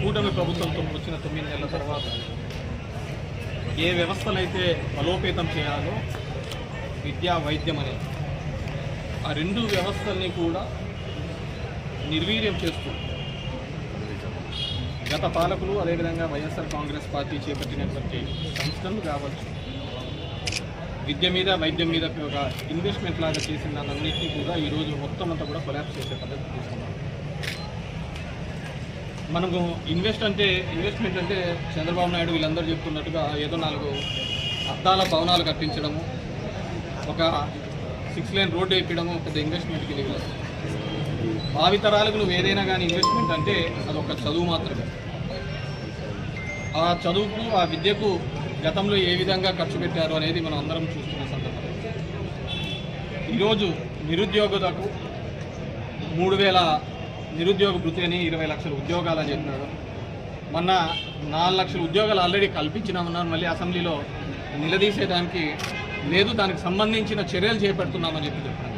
కూటమి ప్రభుత్వంతో వచ్చిన తొమ్మిది నెలల తర్వాత ఏ వ్యవస్థనైతే బలోపేతం చేయాలో విద్యా వైద్యం అనే ఆ రెండు వ్యవస్థల్ని కూడా నిర్వీర్యం చేస్తూ గత పాలకులు అదేవిధంగా వైఎస్ఆర్ కాంగ్రెస్ పార్టీ చేపట్టినటువంటి సంస్థలు కావచ్చు విద్య మీద వైద్యం మీద ఒక ఇన్వెస్ట్మెంట్ లాగా చేసిన దాన్నింటినీ కూడా ఈరోజు మొత్తం అంతా కూడా కొలాప్స్ చేసే పద్ధతి మనకు ఇన్వెస్ట్ అంటే ఇన్వెస్ట్మెంట్ అంటే చంద్రబాబు నాయుడు వీళ్ళందరూ చెప్తున్నట్టుగా ఏదో నాలుగు అద్దాల భవనాలు కట్టించడము ఒక సిక్స్ లైన్ రోడ్డు వేయించడము పెద్ద ఇన్వెస్ట్మెంట్కి దిగలేదు భావితరాలకు నువ్వు ఏదైనా కానీ ఇన్వెస్ట్మెంట్ అంటే అదొక చదువు మాత్రమే. ఆ చదువుకు ఆ విద్యకు గతంలో ఏ విధంగా ఖర్చు పెట్టారు అనేది మనం అందరం చూస్తున్న సందర్భం. ఈరోజు నిరుద్యోగులకు మూడు వేల నిరుద్యోగ భృతి అని ఇరవై లక్షల ఉద్యోగాలు అని చెప్పినాడు. మొన్న నాలుగు లక్షల ఉద్యోగాలు ఆల్రెడీ కల్పించినామన్నారు. మళ్ళీ అసెంబ్లీలో నిలదీసేదానికి లేదు దానికి సంబంధించిన చర్యలు చేపడుతున్నామని చెప్పి చెప్పాను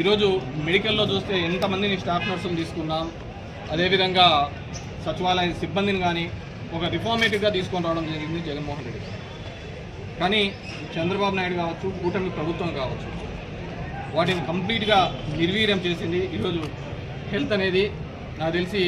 ఈరోజు మెడికల్లో చూస్తే ఎంతమందిని స్టాఫ్ నర్సులు తీసుకున్నాం. అదేవిధంగా సచివాలయ సిబ్బందిని కానీ ఒక రిఫార్మేటివ్గా తీసుకొని రావడం జరిగింది జగన్మోహన్ రెడ్డి కానీ చంద్రబాబు నాయుడు కావచ్చు కూటమి ప్రభుత్వం కావచ్చు వాటిని కంప్లీట్గా నిర్వీర్యం చేసింది. ఈరోజు హెల్త్ అనేది నాకు తెలిసి